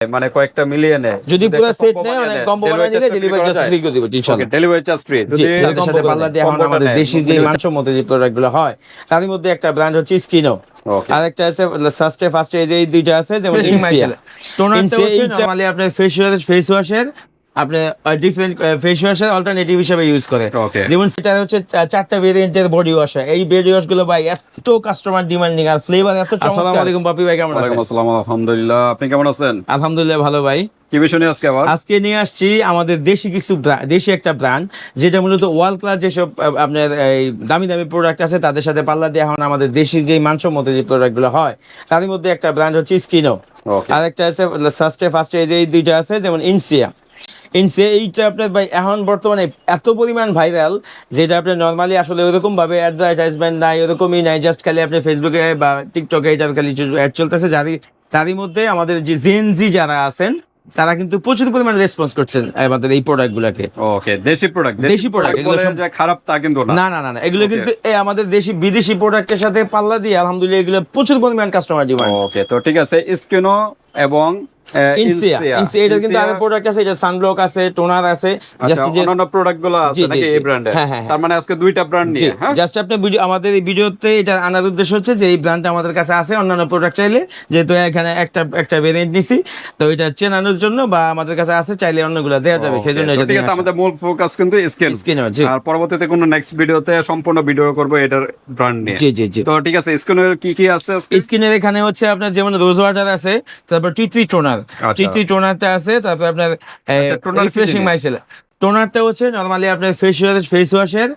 মানে কয়েকটা মিলিয়ে নেয়। যদি পুরো সেট নেয় মানে কম্বো বানিয়ে দিলে ডেলিভারি চার্জ ফ্রি করে দিব ইনশাআল্লাহ ডেলিভারি চার্জ ফ্রি যদি তাদের সাথে পাল্লা দিয়ে এখন আমাদের দেশি যে মানসম্মত যে প্রোডাক্টগুলো হয় তার মধ্যে একটা ব্র্যান্ড হচ্ছে স্কিনো. আর একটা আছে সাস্টে ফার্স্টে এই যে এই দুইটা আছে যেমন ইনসিয়া টোনারটা হচ্ছে নরমালি আপনার ফেস ওয়াশ ফেস ওয়াশের আপনি ডিফারেন্ট ফেস ওয়াশের অল্টারনেটিভ হিসেবে ইউজ করে। যেমন সেটা হচ্ছে চারটা ভেরিয়েন্টের বডি ওয়াশ এই বডি ওয়াশগুলো ভাই এত কাস্টমার ডিমান্ডিং আর ফ্লেভার এত চমৎকার। আসসালামু আলাইকুম বাপি ভাই কেমন আছেন? আসসালাম আলহামদুলিল্লাহ। আপনি কেমন আছেন? আলহামদুলিল্লাহ ভালো ভাই। কি বিষয় নিয়ে আজকে আবার? আজকে নিয়ে আসছি আমাদের দেশি কিছু দেশি একটা ব্র্যান্ড যেটা মূলত ওয়ার্ল্ড ক্লাস যেসব আপনার এই দামি দামি প্রোডাক্ট আছে তাদের সাথে পাল্লা দিয়ে এখন আমাদের দেশি যে মানসম্মত যে প্রোডাক্টগুলো হয় তার মধ্যে একটা ব্র্যান্ড হচ্ছে স্কিনো. আর একটা আছে সাস্টে ফার্স্টে যে এই দুইটা আছে যেমন ইনসিয়া ইনসিয়া এইটা আপনার ভাই এখন বর্তমানে এত পরিমাণ ভাইরাল যেটা আপনার নর্মালি আসলে ওইরকম ভাবে অ্যাডভার্টাইজমেন্ট নাই ওরকমই নাই জাস্ট খালি আপনি ফেসবুকে বা টিকটকে এটার খালি অ্যাড চলতেছে। যারই তারই মধ্যে আমাদের যে জেনজি যারা আছেন তারা কিন্তু প্রচুর পরিমাণে রেসপন্স করছেন আমাদের এই প্রোডাক্ট গুলাকে। ওকে দেশি প্রোডাক্ট দেশি product, এগুলো খারাপ তা কিন্তু না। না না না এগুলো কিন্তু এই আমাদের দেশি বিদেশি প্রোডাক্টের সাথে পাল্লা দিয়ে আলহামদুলিল্লাহ এগুলো প্রচুর পরিমাণ কাস্টমার ডিমান্ড ওকে তো ঠিক আছে স্কিনো এবং ইনসিয়া ইনসিয়া এটা কিন্তু Insia, প্রোডাক্ট আছে এটা সানব্লক আছে টোনার আছে জাস্ট যে অন্যান্য প্রোডাক্ট আছে নাকি এই ব্র্যান্ডের তার মানে আজকে দুইটা ব্র্যান্ড নিয়ে হ্যাঁ? জাস্ট আপনি ভিডিও আমাদের এই ভিডিওতে এটা আনার উদ্দেশ্য হচ্ছে যে এই ব্র্যান্ডটা আমাদের কাছে আছে অন্যান্য প্রোডাক্ট চাইলে। যেহেতু এখানে একটা একটা ভেরিয়েন্ট নিছি তো এটা চেনানোর জন্য বা আমাদের কাছে আছে চাইলে অন্যগুলো দেওয়া যাবে Okay, সেই জন্য এটা ঠিক আছে আমাদের মূল ফোকাস কিন্তু আর পরবর্তীতে কোনো নেক্সট ভিডিওতে সম্পূর্ণ ভিডিও করব এটার ব্র্যান্ড নিয়ে। জি জি জি। তো ঠিক আছে স্কিনের কি কি আছে স্কিনের এখানে হচ্ছে আপনার যেমন রোজ ওয়াটার আছে তারপর টি থ্রি টোনার আচ্ছা। টোনারটা আছে তারপর আপনার আচ্ছা, রিফ্রেশিং মাইসেল টোনারটা হচ্ছে নর্মালি আপনার ফেস ওয়াশ ফেস ওয়াশের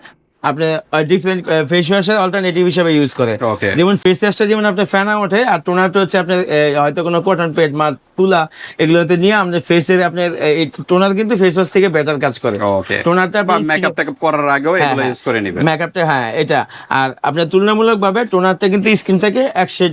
আপনি ডিফারেন্ট ফেস ওয়াশের অল্টারনেটিভ হিসেবে ইউজ করে। যেমন ফেস ওয়াশটা যেমন আপনার ফেনা ওঠে আর টোনারটা হচ্ছে আপনার হয়তো কোনো কটন পেট মা তুলা এগুলোতে নিয়ে আপনার ফেসের আপনার এই টোনার কিন্তু ফেস ওয়াশ থেকে বেটার কাজ করে। টোনারটা বা মেকআপ টেকআপ করার আগেও এগুলো ইউজ করে নেবেন। মেকআপটা হ্যাঁ এটা। আর আপনার তুলনামূলক ভাবে টোনারটা কিন্তু স্কিনটাকে এক শেড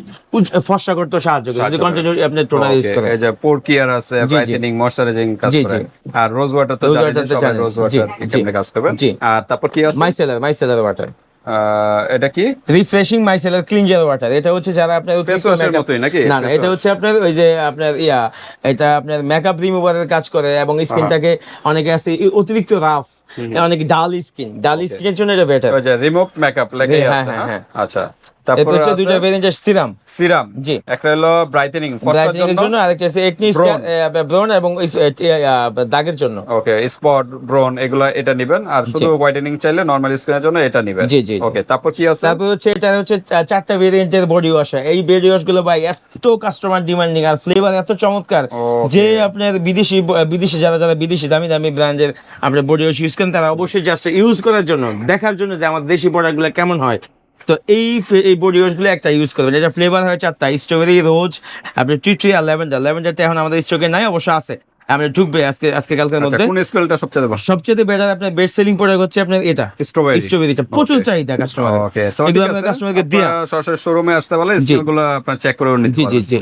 ফর্সা করতে সাহায্য করে যদি কন্টিনিউ আপনি টোনার ইউজ করেন এই যে পোর কেয়ার আছে। ব্রাইটেনিং ময়শ্চারাইজিং কাজ করে। আর রোজ ওয়াটার তো জানেন। সবাই রোজ ওয়াটার কাজ করবেন। জি। আর তারপর কি আছে? মাইসেলার মাইসেলার ওয়াটার এটা কি? রিফ্রেশিং মাইসেলার ক্লিনজার ওয়াটার এটা হচ্ছে যারা আপনার ফেস makeup- মতোই নাকি? না না এটা হচ্ছে আপনার ওই যে আপনার ইয়া এটা আপনার মেকআপ রিমুভারের কাজ করে এবং স্কিনটাকে অনেকে আছে অতিরিক্ত রাফ অনেকে ডাল স্কিন ডাল স্কিনের জন্য এটা বেটার ওই যে রিমুভ মেকআপ লাগে হ্যাঁ, হ্যাঁ। আচ্ছা। তারপর হচ্ছে দুইটা আছে সিরাম সিরাম জি। একটা হলো ব্রাইটেনিং জন্য। জন্য আরেকটা আছে একনি ব্রন এবং দাগের জন্য। ওকে স্পট ব্রন এগুলা এটা নেবেন। আর শুধু হোয়াইটেনিং চাইলে নরমাল স্কিনের জন্য এটা নেবেন। জি, জি। ওকে তারপর কি আছে? তারপর হচ্ছে এটা হচ্ছে চারটা ভেরিয়েন্টের বডি ওয়াশ এই বডি ওয়াশগুলো ভাই এত কাস্টমার ডিমান্ডিং আর ফ্লেভার এত চমৎকার। যে আপনার বিদেশি বিদেশি যারা যারা বিদেশি দামি দামি ব্র্যান্ডের আপনার বডি ওয়াশ ইউজ করেন তারা অবশ্যই জাস্ট ইউজ করার জন্য দেখার জন্য যে আমার দেশি প্রোডাক্টগুলো কেমন হয়। তো এই এই বডি ওয়াশগুলো একটা ইউজ করবেন। এটা ফ্লেভার হয় চারটা স্ট্রবেরি রোজ আপনি ট্রি ট্রি আর ল্যাভেন্ডার ল্যাভেন্ডারটা এখন আমাদের স্টকে নাই, অবশ্য আছে। আমরা ঢুকবে আজকে আজকে কালকের আচ্ছা মধ্যে। কোন স্মেলটা সবচেয়ে ভালো সবচেয়ে বেটার আপনার বেস্ট সেলিং প্রোডাক্ট হচ্ছে আপনার এটা। স্ট্রবেরি স্ট্রবেরিটা প্রচুর চাহিদা কাস্টমার ওকে তো কাস্টমারকে দিয়া। সরাসরি শোরুমে আসতে পারলে আপনারা চেক করে নিতে জি, জি,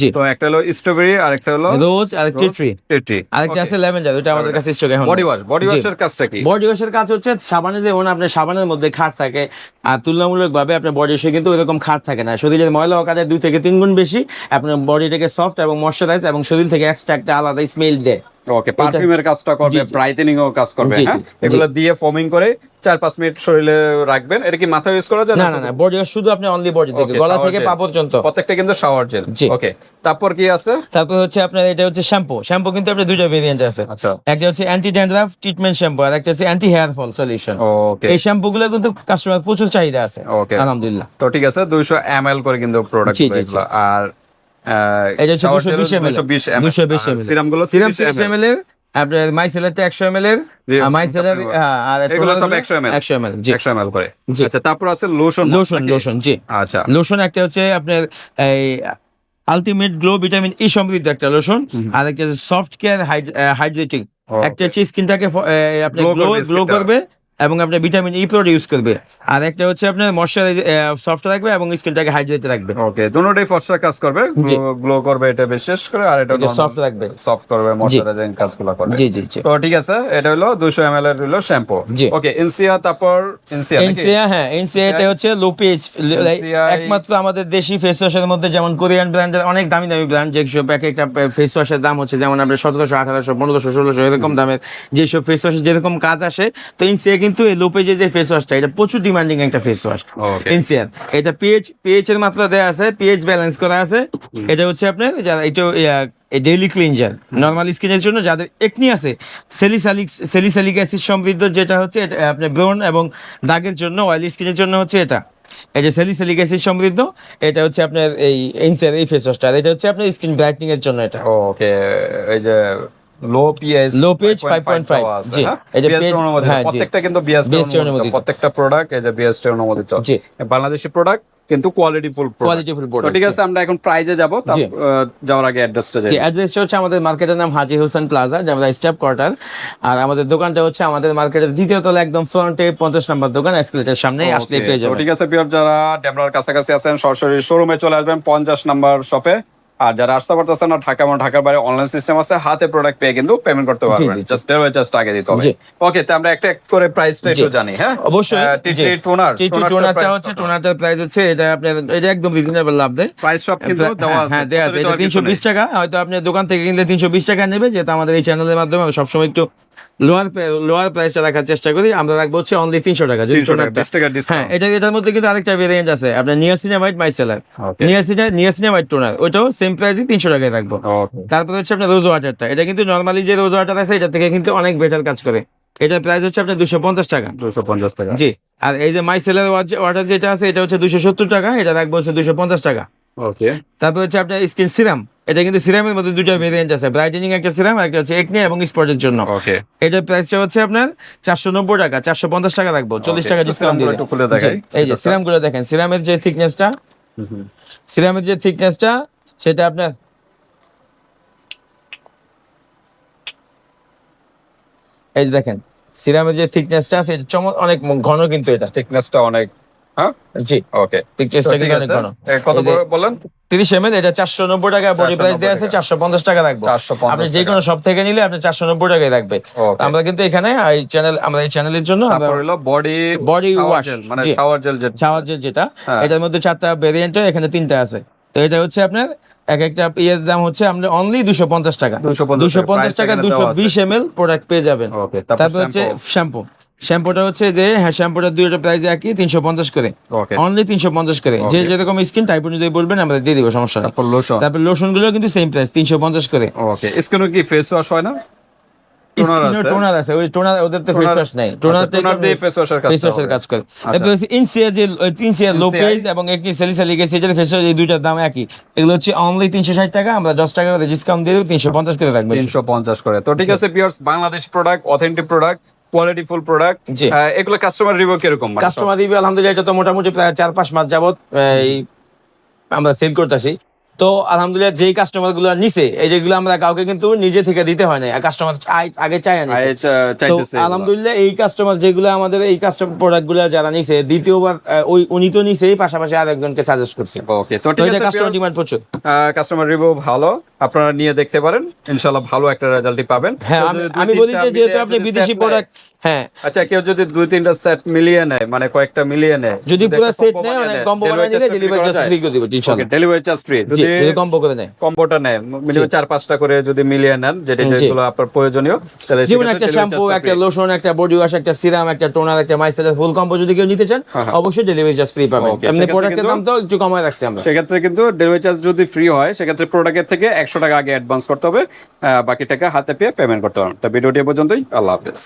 জি। তো একটা হলো স্ট্রবেরি আর একটা হলো রোজ আর টেট্রি আরেকটা আছে ল্যাভেন্ডার ওটা আমাদের কাছে স্টক এখন। বডি ওয়াশ বডি ওয়াশের কাজটা কি? বডি ওয়াশের কাজ হচ্ছে সাবানে যেমন আপনার সাবানের মধ্যে খাট থাকে আর তুলনামূলক ভাবে আপনার বডি ওয়াশে কিন্তু ওইরকম খাট থাকে না। শরীরের ময়লা কাজে দুই থেকে তিন গুণ বেশি আপনার বডিটাকে সফট এবং ময়শ্চারাইজ এবং শরীর থেকে এক্সট্রা একটা আলাদা স্মেল দেয়। ওকে পারফিউমের কাজটা করবে। ব্রাইটেনিং ও কাজ করবে হ্যাঁ। এগুলো দিয়ে ফোমিং করে চার পাঁচ মিনিট শরীরে রাখবেন। এটা কি ইউজ করা যায় না না না বডি শুধু? আপনি অনলি বডি থেকে গলা থেকে পা পর্যন্ত। প্রত্যেকটা কিন্তু শাওয়ার জেল ওকে তারপর কি আছে? তারপর হচ্ছে আপনার এটা হচ্ছে শ্যাম্পু শ্যাম্পু কিন্তু আপনার দুইটা ভেরিয়েন্ট আছে। আচ্ছা। একটা হচ্ছে অ্যান্টি ড্যান্ড্রাফ ট্রিটমেন্ট শ্যাম্পু আর একটা হচ্ছে anti hair fall solution okay এই শ্যাম্পু গুলো কিন্তু কাস্টমার প্রচুর চাহিদা আছে Okay. আলহামদুলিল্লাহ। তো ঠিক আছে দুইশো এম এল করে কিন্তু প্রোডাক্ট। আর এটা হচ্ছে দুশো বিশ এম দুশো বিশ এম সিরামগুলো সিরাম তিরিশ এম এল এর আপনার মাইসেলারটা একশো এম এল এর মাইসেলার আর এগুলো সব toner 100 ml? একশো এম এল জি। একশো এম এল করে। আচ্ছা তারপর আছে লোশন লোশন লোশন জি। আচ্ছা। লোশন একটা হচ্ছে আপনার এই আলটিমেট গ্লো ভিটামিন ই সমৃদ্ধ একটা লোশন আর একটা সফট কেয়ার হাইড্রেটিং একটা হচ্ছে স্কিনটাকে আপনি গ্লো করবে এবং আপনার ভিটামিন ই প্রোড ইউজ করবে। আর একটা হচ্ছে আপনার ময়শ্চারাইজ সফট রাখবে এবং স্কিনটাকে হাইড্রেট রাখবে। ওকে দুটোটাই ফর্সা কাজ করবে গ্লো করবে এটা বিশেষ করে আর এটা সফট রাখবে। সফট করবে ময়শ্চারাইজিং কাজগুলো করবে জি জি জি। তো ঠিক আছে এটা হলো 200 ml এর হলো শ্যাম্পু ওকে ইনসিয়া তারপর ইনসিয়া নাকি? এনসিয়া হ্যাঁ এনসিয়া এটা হচ্ছে লো পেজ NCI একমাত্র আমাদের দেশি ফেস ওয়াশের মধ্যে যেমন কোরিয়ান ব্র্যান্ডের অনেক দামি দামি ব্র্যান্ড যেসব এক একটা ফেস ওয়াশের দাম হচ্ছে যেমন আপনার সতেরোশো আঠারোশো পনেরোশো ষোলোশো এরকম দামের যেসব ফেস ওয়াশ যেরকম কাজ আসে তো এনসিয়া কিন্তু এই লো পেজের যে ফেস ওয়াশটা এটা প্রচুর ডিমান্ডিং একটা ফেস ওয়াশ. এনসিয়ার এটা পিএইচ পিএইচ এর মাত্রা দেওয়া আছে পিএইচ ব্যালেন্স করা আছে। এটা হচ্ছে আপনার যারা এটা ডেইলি ক্লিনজার নর্মাল স্কিনের জন্য যাদের একনি আছে সেলিসালিক সেলিসালিক অ্যাসিড সমৃদ্ধ যেটা হচ্ছে এটা আপনার ব্রণ এবং দাগের জন্য অয়েলি স্কিনের জন্য হচ্ছে এটা। এই যে সেলিসালিক অ্যাসিড সমৃদ্ধ এটা হচ্ছে আপনার এই এনসিয়ার এই ফেস ওয়াশটা এটা হচ্ছে আপনার স্কিন ব্রাইটনিং এর জন্য এটা। ওকে এই যে লো Low pH 5.5 জি, এই যে অনুমোদিত। হ্যাঁ, প্রত্যেকটা কিন্তু BST অনুমোদিত। প্রত্যেকটা প্রোডাক্ট এই যে বিএসটি অনুমোদিত। জি। বাংলাদেশি প্রোডাক্ট কিন্তু কোয়ালিটি ফুল কোয়ালিটি ফুল তো ঠিক আছে আমরা এখন প্রাইজে যাব যাওয়ার আগে অ্যাড্রেসটা যাই। অ্যাড্রেসটা হচ্ছে আমাদের মার্কেটের নাম হাজি হোসেন প্লাজা যেমন স্টাফ কোয়ার্টার আর আমাদের দোকানটা হচ্ছে আমাদের মার্কেটের দ্বিতীয় তলা একদম ফ্রন্টে পঞ্চাশ নম্বর দোকান এসকেলেটার সামনে আসলে পেয়ে যাবেন। ঠিক আছে পিওর যারা ডেমরার কাছাকাছি আছেন সরাসরি শোরুমে চলে আসবেন পঞ্চাশ নাম্বার শপে আর যারা আসতে পারতেছেন না ঢাকা এবং ঢাকার বাইরে অনলাইন সিস্টেম আছে হাতে প্রোডাক্ট পেয়ে কিন্তু পেমেন্ট করতে পারবেন। জাস্ট ডেলিভারি চার্জটা আগে দিতে হবে ওকে তো আমরা একটা এক করে প্রাইসটা একটু। জানি হ্যাঁ অবশ্যই টিটি। টোনার টি টোনারটা হচ্ছে টোনারটার প্রাইস হচ্ছে এটা আপনার এটা একদম রিজনেবল লাভ দেয় প্রাইস সব কিন্তু দেওয়া আছে হ্যাঁ দেওয়া আছে এটা দেওয়ার কিছু তিনশো বিশ নেই। টাকা হয়তো আপনি দোকান থেকে কিনলে তিনশো বিশ টাকা নেবে যেটা আমাদের এই চ্যানেলের মাধ্যমে সবসময় একটু লোয়ার লোয়ার প্রাইসটা রাখার চেষ্টা করি আমরা রাখব হচ্ছে অনলি তিনশো টাকা যদি 300 টাকা, টোনারটা 20 টাকা হ্যাঁ এটা এটার মধ্যে কিন্তু আরেকটা ভেরিয়েন্ট আছে আপনার নিয়াসিনামাইট মাইসেলার Okay. নিয়াসিনা নিয়াসিনামাইট টোনার ওইটাও সেম তিনশো টাকায় রাখব। তারপরে হচ্ছে আপনার রোজ ওয়াটারটা এটা কিন্তু নর্মালি যে রোজ ওয়াটার আছে এটা থেকে কিন্তু অনেক বেটার কাজ করে। এটার প্রাইস হচ্ছে আপনার দুশো পঞ্চাশ টাকা। 250 টাকা। জি আর এই যে মাই সেলার ওয়াটার যেটা আছে এটা হচ্ছে দুশো সত্তর টাকা এটা রাখব হচ্ছে দুশো পঞ্চাশ টাকা। ওকে তারপর হচ্ছে আপনার স্কিন সিরাম এটা কিন্তু সিরামের মধ্যে দুটো ভেরিয়েন্ট আছে। ব্রাইটেনিং একটা সিরাম একটা হচ্ছে একনি এবং স্পটের জন্য। ওকে এটার প্রাইসটা হচ্ছে আপনার চারশো নব্বই টাকা চারশো পঞ্চাশ টাকা রাখব চল্লিশ টাকা ডিসকাউন্ট দিয়ে একটু খুলে দেখাই। এই যে সিরামগুলো দেখেন সিরামের যে থিকনেসটা সিরামের যে থিকনেসটা সেটা আপনার এই দেখেন সিরামের যে থিকনেসটা আছে এটা চমৎ অনেক ঘন কিন্তু এটা। থিকনেসটা অনেক হ্যাঁ? জি। ওকে থিকনেসটা কিন্তু অনেক ঘন কত এই যে- করে বলেন? তিরিশ এম এটা চারশো নব্বই টাকা বডি প্রাইস দেওয়া আছে চারশো পঞ্চাশ টাকা রাখব 450 আপনি যে কোনো সব থেকে নিলে আপনি চারশো নব্বই টাকায় রাখবে আমরা কিন্তু এখানে এই চ্যানেল আমরা এই চ্যানেলের জন্য বডি বডি মানে শাওয়ার জেল যেটা। শাওয়ার জেল যেটা। হ্যাঁ। এটার মধ্যে চারটা ভেরিয়েন্ট এখানে তিনটা আছে। তো এটা হচ্ছে আপনার এক একটা ইয়ের দাম হচ্ছে আমরা অনলি দুশো পঞ্চাশ টাকা। দুশো পঞ্চাশ টাকা দুশো বিশ এম এল প্রোডাক্ট পেয়ে যাবেন। তারপর হচ্ছে শ্যাম্পু শ্যাম্পুটা হচ্ছে যে হ্যাঁ শ্যাম্পুটা দুইটা প্রাইস একই তিনশো পঞ্চাশ করে। অনলি তিনশো পঞ্চাশ করে। যে যেরকম স্কিন টাইপ অনুযায়ী বলবেন আমরা দিয়ে দিব সমস্যা তারপর লোশন তারপর লোশনগুলো কিন্তু সেম প্রাইস তিনশো পঞ্চাশ করে। ওকে স্কিনও কি ফেস ওয়াশ হয় না? টোনার আছে? টোনার আছে ওই টোনার ওদের তো ফেস ওয়াশ নাই। টোনার দিয়ে face wash এর ফেস ওয়াশের কাজ করে। তারপর হচ্ছে ইনসিয়া যে ইনসিয়া লো এবং একটি সেলিসালিক অ্যাসিড এর ফেস ওয়াশ এই দুইটার দাম একই। এগুলো হচ্ছে অনলি তিনশো ষাট টাকা আমরা দশ টাকা করে ডিসকাউন্ট দিয়ে দেবো তিনশো পঞ্চাশ করে রাখবেন তিনশো পঞ্চাশ করে। তো ঠিক আছে Pears Bangladesh product authentic product quality full product. এগুলো কাস্টমার রিভিউ কীরকম মানে কাস্টমার দিবে আলহামদুলিল্লাহ এটা তো মোটামুটি প্রায় চার পাঁচ মাস যাবত এই আমরা সেল করতেছি। তো আলহামদুলিল্লাহ যেই কাস্টমারগুলো নিছে এই যেগুলো আমরা কাউকে কিন্তু নিজে থেকে দিতে হয় না কাস্টমার আগে চাই না তো আলহামদুলিল্লাহ এই কাস্টমার যেগুলো আমাদের এই কাস্টমার প্রোডাক্টগুলো যারা নিছে দ্বিতীয়বার ওই উনি তো নিছেই পাশাপাশি আর একজনকে সাজেস্ট করছে। ওকে তো কাস্টমার ডিমান্ড প্রচুর। কাস্টমার রিভিউ ভালো। আপনারা নিয়ে দেখতে পারেন। ইনশাআল্লাহ ভালো একটা রেজাল্টই পাবেন। হ্যাঁ আমি বলি যে যেহেতু আপনি বিদেশি প্রোডাক্ট হ্যাঁ। আচ্ছা কেউ যদি দুই তিনটা সেট মিলিয়ে নেয় মানে কয়েকটা মিলিয়ে নেয় যদি পুরো সেট নেয় মানে কম্বো বানিয়ে নিলে ডেলিভারি করা চার্জ ফ্রি করে দিব ইনশাআল্লাহ। ওকে ডেলিভারি চার্জ ফ্রি যদি যদি কম্বো করে নেয়। কম্বোটা নেয় মিনিমাম চার পাঁচটা করে যদি মিলিয়ে নেন যেটা। যেগুলো আপনার প্রয়োজনীয় তাহলে যেমন একটা শ্যাম্পু একটা লোশন একটা বডি ওয়াশ একটা সিরাম একটা টোনার একটা মাইসেলার ফুল কম্বো যদি কেউ নিতে চান হ্যাঁ, হ্যাঁ। অবশ্যই ডেলিভারি চার্জ ফ্রি পাবেন। এমনি প্রোডাক্টের দাম তো একটু কমায় রাখছি আমরা। সেক্ষেত্রে কিন্তু ডেলিভারি চার্জ যদি ফ্রি হয় সেক্ষেত্রে প্রোডাক্টের থেকে একশো টাকা আগে অ্যাডভান্স করতে হবে বাকি টাকা হাতে পেয়ে পেমেন্ট করতে হবে তো ভিডিওটি পর্যন্তই, আল্লাহ হাফেজ।